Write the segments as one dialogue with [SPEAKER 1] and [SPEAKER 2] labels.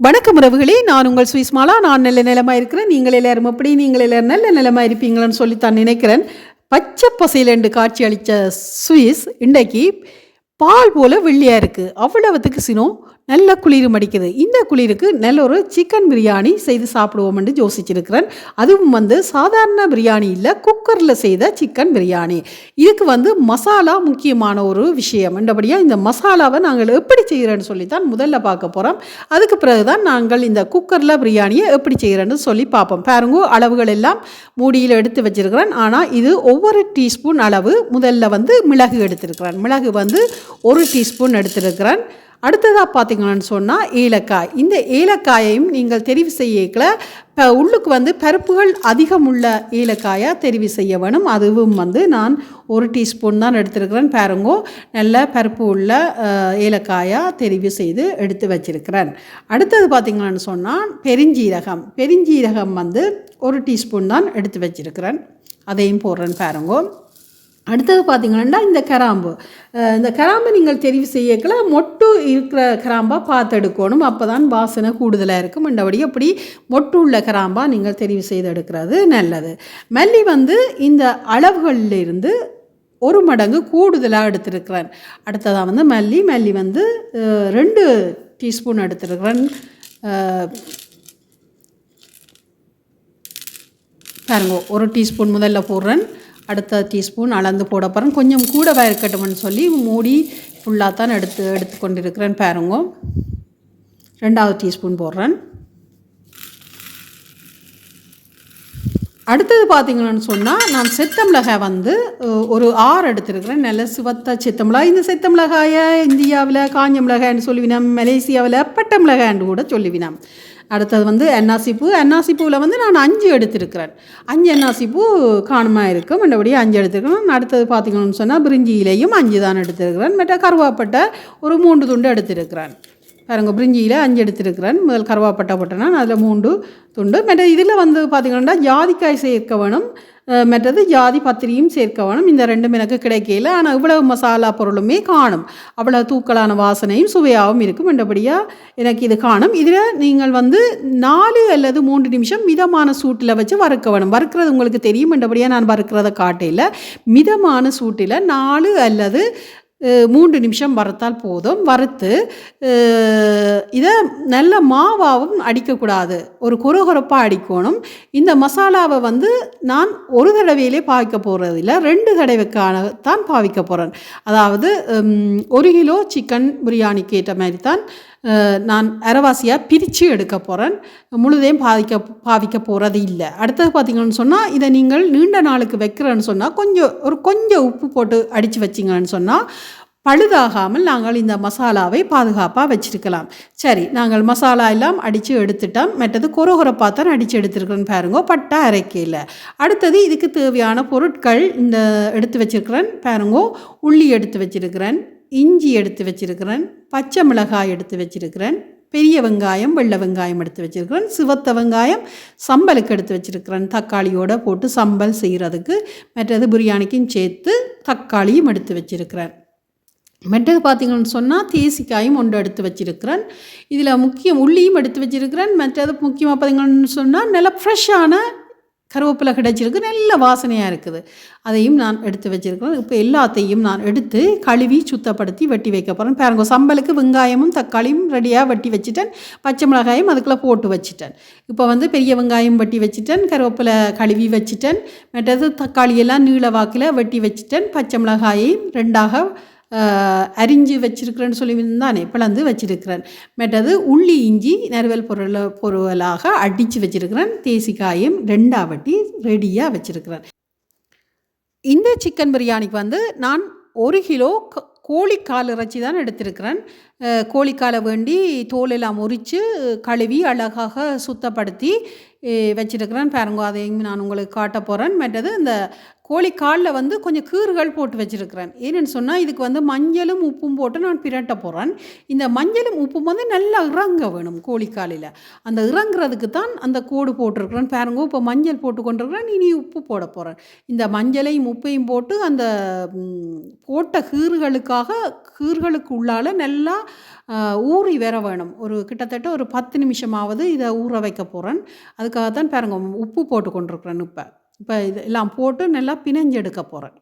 [SPEAKER 1] வணக்கம் உறவுகளே நான் உங்கள் சுயஸ்மாலா நான் நல்ல நிலமாக இருக்கிறேன். நீங்கள் எல்லாரும் எப்படி? நீங்கள் எல்லாரும் நல்ல நிலமாக இருப்பீங்களான்னு சொல்லி தான் நினைக்கிறேன். பச்சை பசையிலண்டு காட்சி அளித்த சுவிஸ் இன்றைக்கு பால் போல வெள்ளியாக இருக்குது அவ்வளவுத்துக்கு சினம் நல்ல குளிரும் அடிக்குது இந்த குளிருக்கு நல்ல ஒரு சிக்கன் பிரியாணி செய்து சாப்பிடுவோம்னு யோசிச்சிருக்கிறேன். அதுவும் வந்து சாதாரண பிரியாணி இல்லை குக்கரில் செய்த சிக்கன் பிரியாணி. இதுக்கு வந்து மசாலா முக்கியமான ஒரு விஷயம். என்றபடியாக இந்த மசாலாவை நாங்கள் எப்படி செய்கிறேன்னு சொல்லி தான் முதல்ல பார்க்க போகிறோம் அதுக்கு பிறகு தான் நாங்கள் இந்த குக்கரில் பிரியாணியை எப்படி செய்கிறேன்னு சொல்லி பார்ப்போம். பாருங்க அளவுகள் எல்லாம் மூடியில் எடுத்து வச்சிருக்கிறேன். ஆனால் இது ஒவ்வொரு டீஸ்பூன் அளவு முதல்ல வந்து மிளகு எடுத்திருக்கிறேன். மிளகு வந்து ஒரு டீஸ்பூன் எடுத்திருக்கிறேன். அடுத்ததாக பார்த்தீங்கன்னு சொன்னால் ஏலக்காய். இந்த ஏலக்காயையும் நீங்கள் தெரிவு செய்யக்கல இப்போ உள்ளுக்கு வந்து பருப்புகள் அதிகம் உள்ள ஏலக்காயாக தெரிவு செய்ய வேணும். அதுவும் வந்து நான் ஒரு டீஸ்பூன் தான் எடுத்திருக்கிறேன். பாருங்கோ நல்ல பருப்பு உள்ள ஏலக்காயாக தெரிவு செய்து எடுத்து வச்சிருக்கிறேன். அடுத்தது பார்த்திங்கன்னு சொன்னால் பெருஞ்சீரகம். பெருஞ்சீரகம் வந்து ஒரு டீஸ்பூன் தான் எடுத்து வச்சிருக்கிறேன். அதையும் போடுறேன் பாருங்கோ. அடுத்தது பார்த்தீங்கன்னா இந்த கிராம்பு. இந்த கராம்பை நீங்கள் தெரிவு செய்யக்கல மொட்டு இருக்கிற கிராம்பாக பார்த்து எடுக்கணும் அப்போ தான் வாசனை கூடுதலாக இருக்கும். மண்டபடி அப்படி மொட்டு உள்ள கிராம்பாக நீங்கள் தெரிவு செய்து எடுக்கிறது நல்லது. மல்லி வந்து இந்த அளவுகளில் இருந்து ஒரு மடங்கு கூடுதலாக எடுத்திருக்கிறேன். அடுத்ததாக வந்து மல்லி. மல்லி வந்து ரெண்டு டீஸ்பூன் எடுத்திருக்கிறேன். பாருங்க ஒரு டீஸ்பூன் முதல்ல போடுறேன். அடுத்த டீஸ்பூன் அளந்து போட போகிறேன் கொஞ்சம் கூடவா இருக்கட்டும்னு சொல்லி மூடி ஃபுல்லாக தான் எடுத்து எடுத்து கொண்டிருக்கிறேன் பாருங்க. ரெண்டாவது டீஸ்பூன் போடுறேன். அடுத்தது பார்த்தீங்கன்னு சொன்னால் நான் செத்த மிளகாய் வந்து ஒரு ஆறு எடுத்திருக்கிறேன். நல்ல சிவத்த செத்த மிளகாய். இந்த செத்த மிளகாயை இந்தியாவில் காஞ்ச மிளகாய்னு சொல்லுவினோம் மலேசியாவில் பட்ட மிளகாய்ன்னு கூட சொல்லுவினோம். அடுத்தது வந்து என்ஆசி பூ. என்ஆசி பூவில் வந்து நான் அஞ்சு எடுத்திருக்கிறேன். அஞ்சு என்ஆசி பூ காணமாக இருக்கும் மற்றபடியே அஞ்சு எடுத்திருக்கிறேன். அடுத்தது பார்த்திங்கன்னு சொன்னால் பிரிஞ்சியிலையும் அஞ்சு தான் எடுத்திருக்கிறேன். மற்ற கருவாப்பட்டை ஒரு மூன்று துண்டு எடுத்திருக்கிறேன். பாருங்க பிரிஞ்சியில் அஞ்சு எடுத்திருக்கிறேன். முதல் கருவாப்பட்டை போட்டேன்னா அதில் மூன்று துண்டு மற்ற இதில் வந்து பார்த்திங்கன்னா ஜாதிக்காய் சேர்க்க வேணும் மற்றது ஜாதி பத்திரியும் சேர்க்க வேணும் இந்த ரெண்டும் எனக்கு கிடைக்கல ஆனால் இவ்வளவு மசாலா பொருளுமே காணும் அவ்வளோ தூக்கலான வாசனையும் சுவையாகவும் இருக்கும் என்றபடியாக எனக்கு இது காணும் இதில் நீங்கள் வந்து நாலு அல்லது மூன்று நிமிஷம் மிதமான சூட்டில் வச்சு வறுக்க வேணும் வறுக்கிறது உங்களுக்கு தெரியும் என்றபடியாக நான் வறுக்கிறத காட்டையில் மிதமான சூட்டில் நாலு அல்லது மூன்று நிமிஷம் வறுத்தால் போதும். வறுத்து இதை நல்ல மாவாகவும் அடிக்கக்கூடாது. ஒரு கொரகொரப்பாக அடிக்கணும். இந்த மசாலாவை வந்து நான் ஒரு தடவையிலே பாவிக்க போகிறதில்ல ரெண்டு தடவைக்கான தான் பாவிக்க போகிறேன் அதாவது ஒரு கிலோ சிக்கன் பிரியாணிக்கு ஏற்ற மாதிரி தான் நான் அரைவாசியாக பிரித்து எடுக்க போகிறேன் முழுதையும் பாதிக்க பாவிக்க போகிறது இல்லை. அடுத்தது பார்த்திங்கன்னு சொன்னால் இதை நீங்கள் நீண்ட நாளுக்கு வைக்கிறேன்னு சொன்னால் கொஞ்சம் ஒரு கொஞ்சம் உப்பு போட்டு அடித்து வச்சிங்கன்னு சொன்னால் பழுதாகாமல் நாங்கள் இந்த மசாலாவை பாதுகாப்பாக வச்சிருக்கலாம். சரி நாங்கள் மசாலா எல்லாம் அடித்து எடுத்துட்டோம். மற்றது கொரகொரப்பாக தான் அடித்து எடுத்துருக்கிறேன்னு பாருங்க பட்டா அரைக்கையில். அடுத்தது இதுக்கு தேவையான பொருட்கள் இந்த எடுத்து வச்சிருக்கிறேன் பாருங்க உள்ளி எடுத்து வச்சிருக்கிறேன். இஞ்சி எடுத்து வச்சிருக்கிறேன் பச்சை மிளகாய் எடுத்து வச்சிருக்கிறேன் பெரிய வெங்காயம் வெள்ளை வெங்காயம் எடுத்து வச்சிருக்கிறேன் சிவத்த வெங்காயம் சம்பலுக்கு எடுத்து வச்சிருக்கிறேன். தக்காளியோடு போட்டு சம்பல் செய்கிறதுக்கு மற்றது பிரியாணிக்கும் சேர்த்து தக்காளியும் எடுத்து வச்சிருக்கிறேன். மெட்டது பார்த்திங்கன்னு சொன்னால் தேசிக்காயும் ஒன்று எடுத்து வச்சிருக்கிறேன். இதில் முக்கியம் உள்ளியும் எடுத்து வச்சிருக்கிறேன். மற்றது முக்கியமாக பார்த்திங்கன்னு சொன்னால் நல்ல ஃப்ரெஷ்ஷான கருவேப்பிலை கிடைச்சிருக்கு நல்ல வாசனையாக இருக்குது. அதையும் நான் எடுத்து வச்சுருக்கிறேன். இப்போ எல்லாத்தையும் நான் எடுத்து கழுவி சுத்தப்படுத்தி வெட்டி வைக்க போகிறேன் பாருங்க சம்பலுக்கு வெங்காயமும் தக்காளியும் ரெடியாக வெட்டி வச்சுட்டேன். பச்சை மிளகாயும் அதுக்குள்ளே போட்டு வச்சுட்டேன். இப்போ வந்து பெரிய வெங்காயம் வெட்டி வச்சுட்டேன். கருவேப்பிலை கழுவி வச்சுட்டேன். மற்றது தக்காளியெல்லாம் நீள வாக்கில் வெட்டி வச்சுட்டேன். பச்சை மிளகாயையும் ரெண்டாக அரிஞ்சு வச்சிருக்கிறேன்னு சொல்லி தானே பிளந்து வச்சிருக்கிறேன். மற்றது உள்ளி இஞ்சி நறுவல் பொருள் பொருளாக அடித்து வச்சிருக்கிறேன். தேசிக்காயும் ரெண்டாக வட்டி ரெடியாக வச்சிருக்கிறேன். இந்த சிக்கன் பிரியாணிக்கு வந்து நான் ஒரு கிலோ க- கோழிக்கால் இறைச்சி தான் எடுத்திருக்கிறேன். கோழிக்காலை வேண்டி தோலெல்லாம் உரித்து கழுவி அழகாக சுத்தப்படுத்தி வச்சுருக்கிறேன். பாருங்க அதையும் நான் உங்களுக்கு காட்ட போகிறேன் மற்றது இந்த கோழிக்காலில் வந்து கொஞ்சம் கீறுகள் போட்டு வச்சுருக்கிறேன். ஏன்னு சொன்னால் இதுக்கு வந்து மஞ்சளும் உப்பும் போட்டு நான் பிரட்ட போகிறேன் இந்த மஞ்சளும் உப்பும் வந்து நல்லா இறங்க வேணும் கோழிக்காலில் அந்த இறங்குறதுக்கு தான் அந்த கோடு போட்டிருக்கிறேன் பாருங்க. இப்போ மஞ்சள் போட்டு கொண்டிருக்கிறேன். இனி உப்பு போட போகிறேன் இந்த மஞ்சளையும் உப்பையும் போட்டு அந்த போட்ட கீறுகளுக்காக கீறுகளுக்கு உள்ளால நல்லா ஊறி வர வேணும். ஒரு கிட்டத்தட்ட ஒரு பத்து நிமிஷமாவது இதை ஊற வைக்க போகிறேன் அதுக்காக தான் பாருங்க உப்பு போட்டு கொண்டிருக்கிறேன் இப்போ. இப்போ இது எல்லாம் போட்டு நல்லா பிணைஞ்செடுக்க போகிறேன்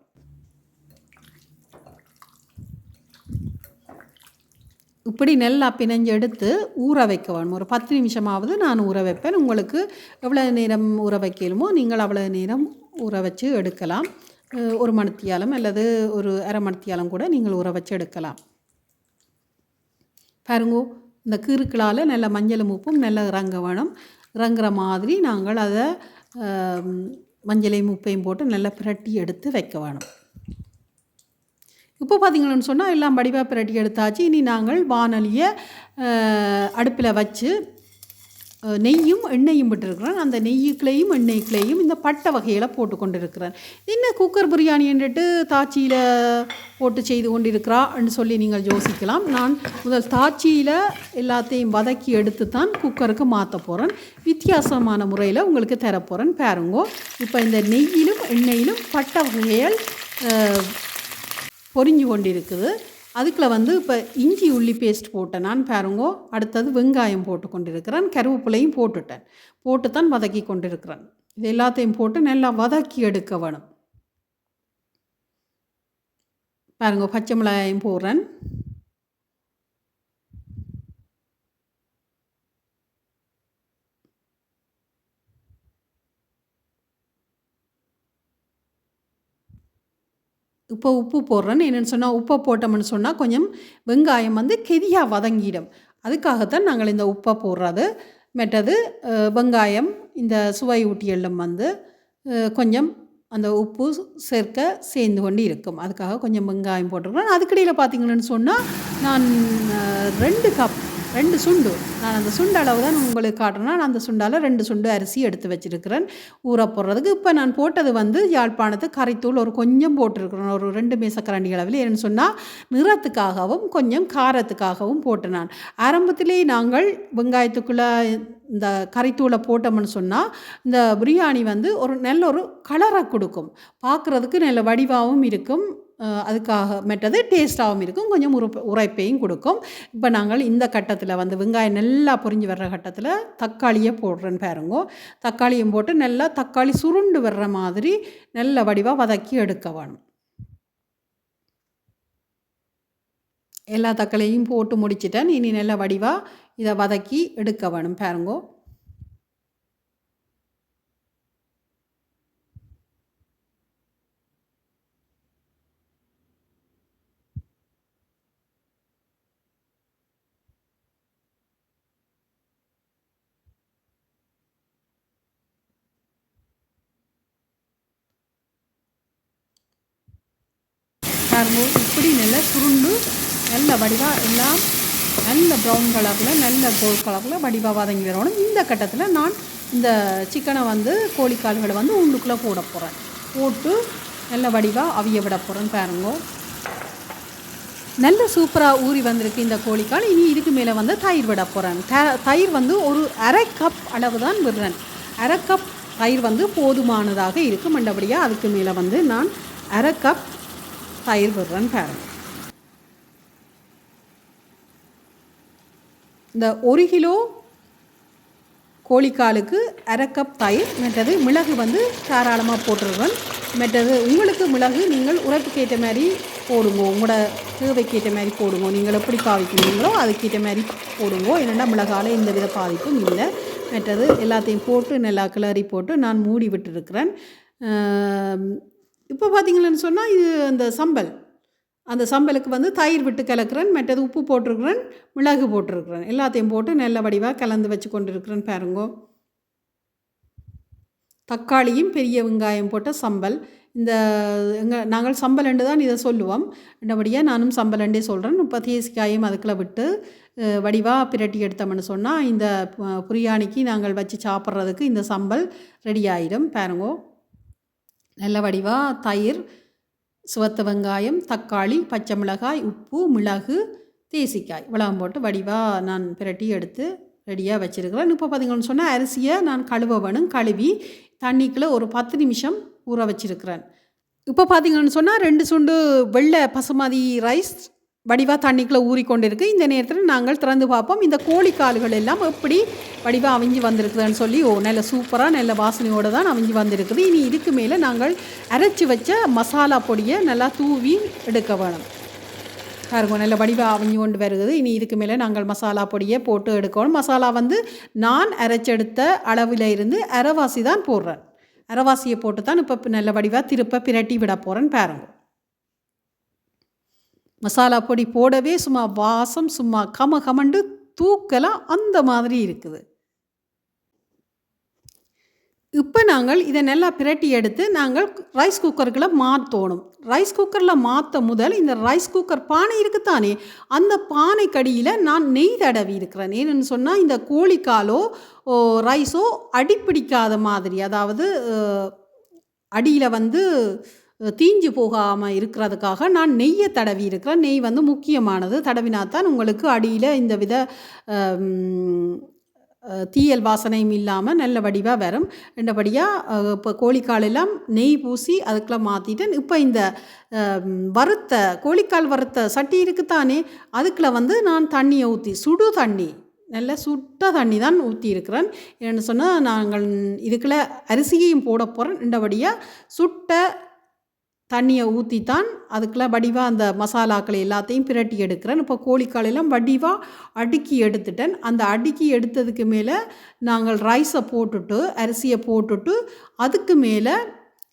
[SPEAKER 1] இப்படி நல்லா பிணைஞ்சு எடுத்து ஊற வைக்க வேணும். ஒரு பத்து நிமிஷமாவது நான் ஊற வைப்பேன். உங்களுக்கு எவ்வளோ நேரம் ஊற வைக்கலுமோ நீங்கள் அவ்வளோ நேரம் ஊற வச்சு எடுக்கலாம். ஒரு மணித்தியாலம் அல்லது ஒரு அரை மணித்தியாலம் கூட நீங்கள் ஊற வச்சு எடுக்கலாம். பாருங்கோ இந்த கீறுக்களால் நல்ல மஞ்சளும் உப்பும் நல்லா இறங்க வேணும். இறங்குற மாதிரி நாங்கள் அதை மஞ்சளையும் உப்பையும் போட்டு நல்லா பிரட்டி எடுத்து வைக்க வேணும். இப்போ பார்த்தீங்களன்னு சொன்னால் எல்லாம் வடிவாக பிரட்டி எடுத்தாச்சு. இனி நாங்கள் வானொலியை அடுப்பில் வச்சு நெய்யும் எண்ணெயும் விட்டுருக்கிறேன் அந்த நெய்யுக்குள்ளேயும் எண்ணெய்க்குள்ளேயும் இந்த பட்டை வகையில் போட்டு கொண்டு இருக்கிறேன் என்ன குக்கர் பிரியாணி என்றுட்டு தாச்சியில் போட்டு செய்து கொண்டிருக்கிறான்னு சொல்லி நீங்கள் யோசிக்கலாம். நான் முதல் தாச்சியில் எல்லாத்தையும் வதக்கி எடுத்து தான் குக்கருக்கு மாற்ற போகிறேன் வித்தியாசமான முறையில் உங்களுக்கு தரப்போகிறேன் பாருங்கோ இப்போ இந்த நெய்யிலும் எண்ணெயிலும் பட்டை வகைகள் பொறிஞ்சு பொரிஞ்சு கொண்டிருக்குது. அதுக்குள்ள வந்து இப்போ இஞ்சி உள்ளி பேஸ்ட் போட்டேன் நான் பாருங்கோ. அடுத்தது வெங்காயம் போட்டு கொண்டிருக்கிறேன். கருவேப்பிலையும் போட்டுட்டேன். போட்டு தான் வதக்கி கொண்டிருக்கிறேன். இது எல்லாத்தையும் போட்டு நல்லா வதக்கி எடுக்க வேணும். பாருங்க பச்சை மிளகாயும் போடுறேன். இப்போ உப்பு போடுறேன்னு என்னென்னு சொன்னால் உப்பை போட்டோம்னு சொன்னால் கொஞ்சம் வெங்காயம் வந்து கெதியாக வதங்கிடும். அதுக்காகத்தான் நாங்கள் இந்த உப்பை போடுறது. மெட்டது வெங்காயம் இந்த சுவை ஊட்டியெல்லாம் வந்து கொஞ்சம் அந்த உப்பு சேர்க்க சேர்ந்து கொண்டு இருக்கும். அதுக்காக கொஞ்சம் வெங்காயம் போட்டிருக்கிறேன் அதுக்கிடையில் பார்த்தீங்கன்னு சொன்னால் நான் ரெண்டு கப் ரெண்டு சுண்டு. நான் அந்த சுண்டு அளவு தான் உங்களுக்கு காட்டுறேன் நான் அந்த சுண்டால் ரெண்டு சுண்டு அரிசி எடுத்து வச்சிருக்கிறேன். ஊற போடுறதுக்கு இப்போ நான் போட்டது வந்து யாழ்ப்பாணத்து கரைத்தூள் ஒரு கொஞ்சம் போட்டிருக்கிறேன். ஒரு ரெண்டு மேசக்கரண்டி அளவில். ஏன்னு சொன்னால் நிறத்துக்காகவும் கொஞ்சம் காரத்துக்காகவும் போட்டு நான். ஆரம்பத்திலே நாங்கள் வெங்காயத்துக்குள்ளே இந்த கறித்தூளை போட்டோம்னு சொன்னால் இந்த பிரியாணி வந்து ஒரு நல்ல ஒரு கலரை கொடுக்கும். பார்க்குறதுக்கு நல்ல வடிவாகவும் இருக்கும். அதுக்காக மெட்டது டேஸ்ட்டாகவும் இருக்கும். கொஞ்சம் உரு உரைப்பையும் கொடுக்கும். இப்போ நாங்கள் இந்த கட்டத்தில் வந்து வெங்காயம் நல்லா பொறிஞ்சு வர்ற கட்டத்தில் தக்காளியை போடுறேன்னு பாருங்கோ. தக்காளியும் போட்டு நல்லா தக்காளி சுருண்டு வர்ற மாதிரி நல்ல வடிவாக வதக்கி எடுக்க வேணும். எல்லா தக்காளியும் போட்டு முடிச்சிட்டேன். இனி நல்ல வடிவாக இதை வதக்கி எடுக்க வேணும் பாருங்கோ. பாருங்கள் இப்படி நல்ல சுருண்டு நல்ல வடிவாக எல்லாம் நல்ல ப்ரௌன் கலரில் நல்ல கோல்ட் கலரில் வடிவாக வதங்கி வரணும். இந்த கட்டத்தில் நான் இந்த சிக்கனை வந்து கோழிக்கால்களை வந்து உண்டுக்குள்ளே போட போகிறேன் போட்டு நல்ல வடிவாக அவிய விட போகிறேன் பாருங்க. நல்ல சூப்பராக ஊறி வந்திருக்கு இந்த கோழிக்கால். இனி இதுக்கு மேலே வந்து தயிர் விட போகிறேன் த தயிர் வந்து ஒரு அரை கப் அளவு தான் விடுறேன். அரை கப் தயிர் வந்து போதுமானதாக இருக்கும். மண்டபடியாக அதுக்கு மேலே வந்து நான் அரை கப் தயிர் விடுறேன் பாருங்கள் இந்த ஒரு கிலோ கோழிக்காலுக்கு அரை கப் தயிர் மற்றது மிளகு வந்து தாராளமாக போட்டுருவேன் மற்றது உங்களுக்கு மிளகு நீங்கள் உரைப்புக்கு ஏற்ற மாதிரி போடுங்க உங்களோட தேவைக்கேற்ற மாதிரி போடுங்க நீங்கள் எப்படி பாவிக்கிறீங்களோ அதுக்கேற்ற மாதிரி போடுங்க என்னென்னா மிளகால எந்த வித பாதிப்பும் இல்லை மற்றது எல்லாத்தையும் போட்டு நல்லா கிளறி போட்டு நான் மூடி விட்டுருக்கிறேன் இப்போ பார்த்திங்களன்னு சொன்னால் இது அந்த சம்பல். அந்த சம்பலுக்கு வந்து தயிர் விட்டு கலக்கிறேன் மற்றது உப்பு போட்டிருக்கிறேன் மிளகு போட்டிருக்கிறேன். எல்லாத்தையும் போட்டு நல்ல வடிவாக கலந்து வச்சு கொண்டிருக்கிறேன் பாருங்கோ. தக்காளியும் பெரிய வெங்காயம் போட்ட சம்பல். இந்த எங்கள் நாங்கள் சம்பலண்டு தான் இதை சொல்லுவோம். என்னபடியாக நானும் சம்பலண்டே சொல்கிறேன் இப்போ தேசிக்காயும் அதுக்குள்ள விட்டு வடிவாக பிரட்டி எடுத்தோம்னு சொன்னால் இந்த புரியாணிக்கு நாங்கள் வச்சு சாப்பிட்றதுக்கு இந்த சம்பல் ரெடி ஆயிடும் பாருங்கோ. நல்ல வடிவாக தயிர் சுவத்த வெங்காயம் தக்காளி பச்சை மிளகாய் உப்பு மிளகு தேசிக்காய். இவ்வளவு போட்டு வடிவாக நான் பிரட்டி எடுத்து ரெடியாக வச்சுருக்கிறேன். இப்போ பார்த்தீங்கன்னு சொன்னால் அரிசியை நான் கழுவ வேணும் கழுவி தண்ணிக்குள்ளே ஒரு பத்து நிமிஷம் ஊற வச்சிருக்கிறேன். இப்போ பார்த்தீங்கன்னு சொன்னால் ரெண்டு சுண்டு வெள்ளை பசுமதி ரைஸ் வடிவா தண்ணிக்குள்ளே ஊறிக்கொண்டிருக்கு. இந்த நேரத்தில் நாங்கள் திறந்து பார்ப்போம். இந்த கோழிக்கால்கள் எல்லாம் எப்படி வடிவா அவிஞ்சு வந்திருக்குதுன்னு சொல்லி ஓ நல்ல சூப்பராக நல்ல வாசனையோடு தான் அவிஞ்சு வந்திருக்குது. இனி இதுக்கு மேலே நாங்கள் அரைச்சி வச்ச மசாலா பொடியை நல்லா தூவி எடுக்க வேணும். பாருங்க நல்ல வடிவா அவிஞ்சு கொண்டு வருகிறது இனி இதுக்கு மேலே நாங்கள் மசாலா பொடியை போட்டு எடுக்கணும். மசாலா வந்து நான் அரைச்செடுத்த அளவில் இருந்து அரைவாசி தான் போடுறேன். அரைவாசியை போட்டு தான் இப்போ நல்ல வடிவாக திருப்ப பிரட்டி விட போகிறேன் பாருங்கள் மசாலா பொடி போடவே சும்மா வாசம் சும்மா கம கமண்டு தூக்கலாம் அந்த மாதிரி இருக்குது. இப்போ நாங்கள் இதை நல்லா பிரட்டி எடுத்து நாங்கள் ரைஸ் குக்கர்களை மாற்றணும் ரைஸ் குக்கரில் மாற்ற முதல் இந்த ரைஸ் குக்கர் பானை இருக்குத்தானே அந்த பானை கடியில் நான் நெய் தடவி இருக்கிறேன். ஏன்னு சொன்னால் இந்த கோழிக்காலோ ரைஸோ அடிப்பிடிக்காத மாதிரி அதாவது அடியில் வந்து தீஞ்சு போகாமல் இருக்கிறதுக்காக நான் நெய்யை தடவி இருக்கிறேன். நெய் வந்து முக்கியமானது. தடவினாத்தான் உங்களுக்கு அடியில் இந்த வித தீயல் வாசனையும் இல்லாமல் நல்ல வடிவாக வரும். ரெண்டபடியாக இப்போ கோழிக்கால் எல்லாம் நெய் பூசி அதுக்கெல்லாம் மாற்றிட்டேன் இப்போ இந்த வறுத்த கோழிக்கால் வறுத்த சட்டி இருக்குத்தானே அதுக்குள்ள வந்து நான் தண்ணியை ஊற்றி சுடு தண்ணி நல்ல சுட்ட தண்ணி தான் ஊற்றி இருக்கிறேன். ஏன்னு சொன்னால் நாங்கள் இதுக்குள்ள அரிசியையும் போட போகிறேன் ரெண்டபடியாக சுட்ட தண்ணியை ஊற்றித்தான் அதுக்குள்ள வடிவாக அந்த மசாலாக்களை எல்லாத்தையும் பிரட்டி எடுக்கிறேன். இப்போ கோழிக்காலையெல்லாம் வடிவாக அடுக்கி எடுத்துட்டேன். அந்த அடுக்கி எடுத்ததுக்கு மேலே நாங்கள் ரைஸை போட்டுட்டு அரிசியை போட்டுட்டு அதுக்கு மேலே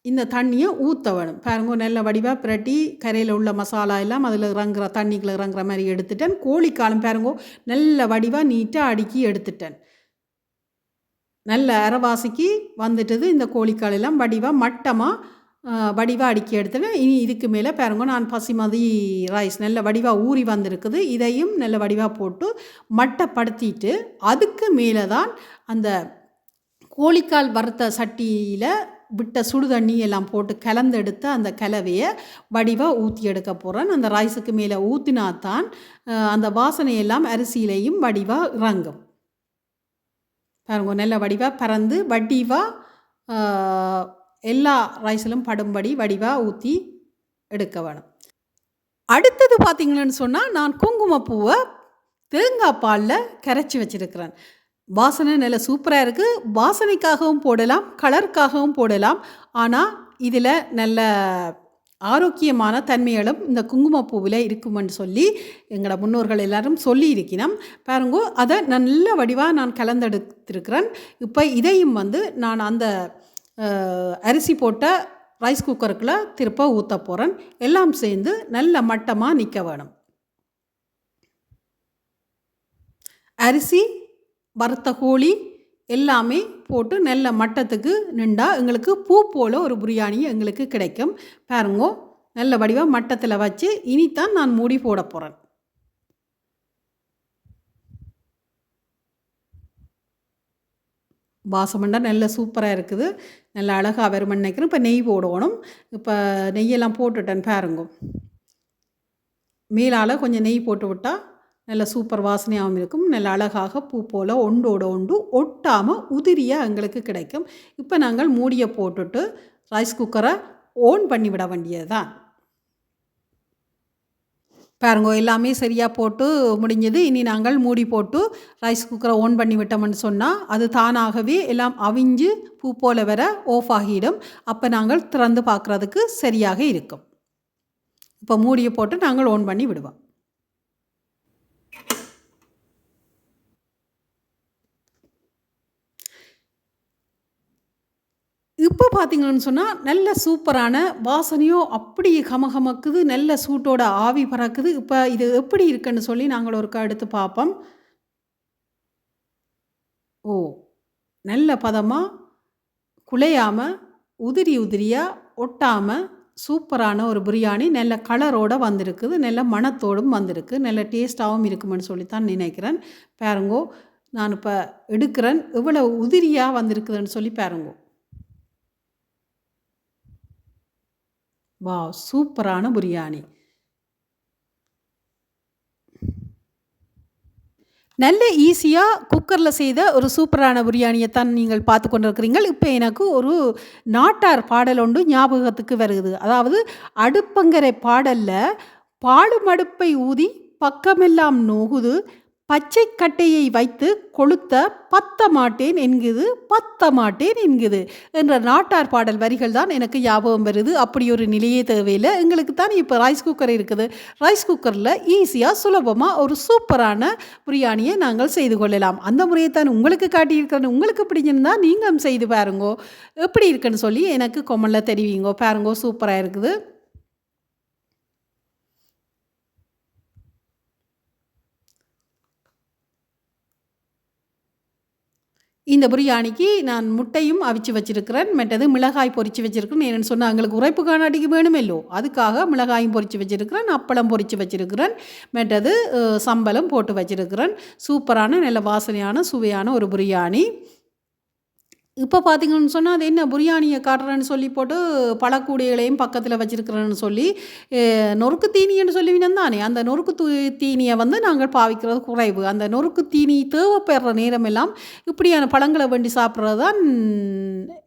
[SPEAKER 1] இந்த தண்ணியை ஊற்ற வேணும். பாருங்க நல்ல வடிவாக பிரட்டி கரையில் உள்ள மசாலா எல்லாம் அதில் இறங்குற தண்ணிக்குள்ள இறங்குற மாதிரி எடுத்துட்டேன். கோழிக்காலம் பாருங்க நல்ல வடிவாக நீட்டாக அடுக்கி எடுத்துட்டேன். நல்ல அரவாசிக்கு வந்துட்டது இந்த கோழிக்காலெல்லாம் வடிவாக மட்டமாக வடிவாக அடுக்கி எடுத்துவேன் இனி இதுக்கு மேலே பாருங்க நான் பசிமதி ரைஸ் நல்ல வடிவாக ஊறி வந்திருக்குது. இதையும் நல்ல வடிவாக போட்டு மட்டப்படுத்திட்டு அதுக்கு மேலே தான் அந்த கோழிக்கால் வறுத்த சட்டியில் விட்ட சுடு தண்ணி எல்லாம் போட்டு கலந்தெடுத்து அந்த கலவையை வடிவாக ஊற்றி எடுக்க போகிறேன் அந்த ரைஸுக்கு மேலே ஊற்றினா தான் அந்த வாசனையெல்லாம் அரிசியிலையும் வடிவாக இறங்கும். பாருங்க நல்ல வடிவாக பறந்து வடிவாக எல்லா ரைஸிலும் படும்படி வடிவாக ஊற்றி எடுக்க வேணும். அடுத்தது பார்த்திங்கன்னு சொன்னால் நான் குங்குமப்பூவை தேங்காய் பாலில் கரைச்சி வச்சிருக்கிறேன். வாசனை நல்ல சூப்பராக இருக்குது வாசனைக்காகவும் போடலாம் கலருக்காகவும் போடலாம். ஆனால் இதில் நல்ல ஆரோக்கியமான தன்மைகளும் இந்த குங்குமப்பூவில் இருக்குமென்னு சொல்லி எங்களோட முன்னோர்கள் எல்லாரும் சொல்லி இருக்கிறோம் பாருங்கோ அதை நல்ல வடிவாக நான் கலந்தெடுத்திருக்கிறேன். இப்போ இதையும் வந்து நான் அந்த அரிசி போட்ட ரைஸ் குக்கருக்குள்ள திருப்ப ஊற்ற போகிறேன் எல்லாம் சேர்ந்து நல்ல மட்டமாக நிற்க வேணும். அரிசி வறுத்த கோழி எல்லாமே போட்டு நல்ல மட்டத்துக்கு நின்றா எங்களுக்கு பூ போல் ஒரு பிரியாணி எங்களுக்கு கிடைக்கும். பாருங்கோ நல்ல வடிவாக மட்டத்தில் வச்சு இனித்தான் நான் மூடி போட போகிறேன் வாசமண்டா நல்ல சூப்பராக இருக்குது. நல்ல அழகாக வரும்னு நினைக்கிறேன். இப்போ நெய் போடணும் இப்போ நெய்யெல்லாம் போட்டுட்டேன் பாருங்க. மேலால் கொஞ்சம் நெய் போட்டு விட்டால் நல்ல சூப்பர் வாசனையாகவும் இருக்கும். நல்ல அழகாக பூ போல் ஒண்டோட ஒண்டு ஒட்டாமல் உதிரியாக எங்களுக்கு கிடைக்கும். இப்போ நாங்கள் மூடியை போட்டுட்டு ரைஸ் குக்கரை ஓன் பண்ணி விட வேண்டியதுதான். பாருங்கோ எல்லாமே சரியாக போட்டு முடிஞ்சது. இனி நாங்கள் மூடி போட்டு ரைஸ் குக்கரை ஓன் பண்ணி விட்டோம்னு சொன்னால் அது தானாகவே எல்லாம் அவிஞ்சு பூ போல வர ஆஃப் ஆகிடும். அப்போ நாங்கள் திறந்து பார்க்குறதுக்கு சரியாக இருக்கும். இப்போ மூடியை போட்டு நாங்கள் ஓன் பண்ணி விடுவோம். பார்த்தீங்கன்னு சொன்னால் நல்ல சூப்பரான வாசனையோ அப்படி கமகமக்குது நல்ல சூட்டோட ஆவி பறக்குது. இப்போ இது எப்படி இருக்குன்னு சொல்லி நாங்கள் ஒருக்கா எடுத்து பார்ப்போம் ஓ நல்ல பதமாக குலையாமல் உதிரி உதிரியாக ஒட்டாமல் சூப்பரான ஒரு பிரியாணி. நல்ல கலரோட வந்திருக்குது நல்ல மணத்தோடும் வந்திருக்கு நல்ல டேஸ்ட்டாகவும் இருக்குமென்னு சொல்லித்தான் நினைக்கிறேன். பாருங்கோ நான் இப்போ எடுக்கிறேன். எவ்வளோ உதிரியாக வந்திருக்குதுன்னு சொல்லி பாருங்கோ. வா சூப்பரான பிரியாணி. நல்ல ஈஸியாக குக்கரில் செய்த ஒரு சூப்பரான பிரியாணியை தான் நீங்கள் பார்த்து கொண்டிருக்கிறீங்கள் இப்போ எனக்கு ஒரு நாட்டார் பாடல் ஒன்று ஞாபகத்துக்கு வருகுது அதாவது அடுப்பங்கரை பாடலில் பாடுமடுப்பை ஊதி பக்கமெல்லாம் நோகுது பச்சை கட்டையை வைத்து கொளுத்த பத்த மாட்டேன் என்குது பத்த மாட்டேன் என்குது என்ற நாட்டார் பாடல் வரிகள் தான் எனக்கு ஞாபகம் வருது. அப்படி ஒரு நிலையே தேவையில்லை. எங்களுக்கு தான் இப்போ ரைஸ் குக்கர் இருக்குது. ரைஸ் குக்கரில் ஈஸியாக சுலபமாக ஒரு சூப்பரான பிரியாணியை நாங்கள் செய்து கொள்ளலாம். அந்த முறையை தான் உங்களுக்கு காட்டியிருக்கிறேன். உங்களுக்கு பிடிச்சிருந்தா நீங்களும் செய்து பாருங்கோ. எப்படி இருக்குன்னு சொல்லி எனக்கு கொமலில் தெரிவிங்கோ. பாருங்கோ சூப்பராக இருக்குது. இந்த பிரியாணிக்கு நான் முட்டையும் அவிச்சு வச்சிருக்கிறேன். மற்றது மிளகாய் பொரிச்சு வச்சிருக்கிறேன். என்னென்னு சொன்னால் எங்களுக்கு உரைப்பு காணாட்டிக்கு வேணுமெல்லோ அதுக்காக மிளகாயும் பொறிச்சு வச்சிருக்கிறேன். அப்பளம் பொறிச்சு வச்சிருக்கிறேன். மற்றது சம்பளம் போட்டு வச்சிருக்கிறேன். சூப்பரான நல்ல வாசனையான சுவையான ஒரு பிரியாணி. இப்போ பார்த்தீங்கன்னு சொன்னால் அது என்ன பிரியாணியை காட்டுறேன்னு சொல்லி போட்டு பழக்கூடைகளையும் பக்கத்தில் வச்சுருக்கிறேன்னு சொல்லி நொறுக்கு தீனின்னு சொல்லுவீங்க தானே? அந்த நொறுக்கு தூ தீனியை வந்து நாங்கள் பாவிக்கிறது குறைவு. அந்த நொறுக்கு தீனி தேவைப்படுற நேரமெல்லாம் இப்படியான பழங்களை வேண்டி சாப்பிட்றது தான்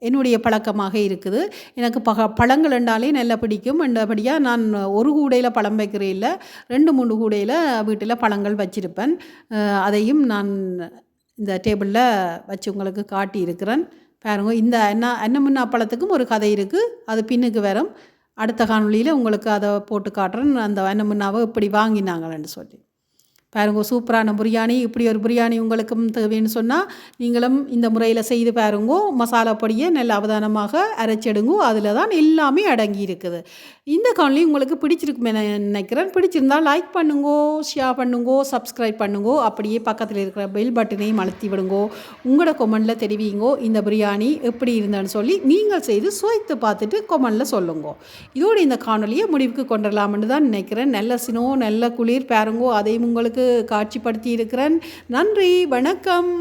[SPEAKER 1] என்னுடைய பழக்கமாக இருக்குது. எனக்கு பக பழங்கள் என்றாலே நல்லா பிடிக்கும். என்றபடியாக நான் ஒரு கூடையில் பழம் வைக்கிறேன் இல்லை ரெண்டு மூணு கூடையில் வீட்டில் பழங்கள் வச்சிருப்பேன். அதையும் நான் இந்த டேபிளில் வச்சு உங்களுக்கு காட்டியிருக்கிறேன். பாருங்க இந்த என்ன அன்னமுன்னா பழத்துக்கும் ஒரு கதை இருக்குது அது பின்னுக்கு வரும். அடுத்த காணொலியில் உங்களுக்கு அதை போட்டு காட்டுறேன். அந்த அன்னமுன்னாவை இப்படி வாங்கினாங்களேன்னு சொல்லி. பாருங்க சூப்பரான பிரியாணி இப்படி ஒரு பிரியாணி உங்களுக்கும் தேவைன்னு சொன்னால் நீங்களும் இந்த முறையில் செய்து பாருங்கோ. மசாலா பொடியை நல்ல அவதானமாக அரைச்செடுங்கோ. அதில் தான் எல்லாமே அடங்கி இருக்குது. இந்த காணொலி உங்களுக்கு பிடிச்சிருக்குமே நினைக்கிறேன். பிடிச்சிருந்தா லைக் பண்ணுங்கோ ஷேர் பண்ணுங்கோ சப்ஸ்கிரைப் பண்ணுங்கோ. அப்படியே பக்கத்தில் இருக்கிற பெல் பட்டனையும் அழுத்தி விடுங்கோ. உங்களோட கொமெண்டில் தெரிவிங்கோ இந்த பிரியாணி எப்படி இருந்தேன்னு சொல்லி நீங்கள் செய்து சுவைத்து பார்த்துட்டு கொமெண்டில் சொல்லுங்கோ. இதோடு இந்த காணொலியை முடிவுக்கு கொண்டுடலாம்னு தான் நினைக்கிறேன். நல்ல சினோ நல்ல குளிர் பாருங்கோ. அதையும் உங்களுக்கு காட்சிப்படுத்தி இருக்கிறேன் நன்றி வணக்கம்.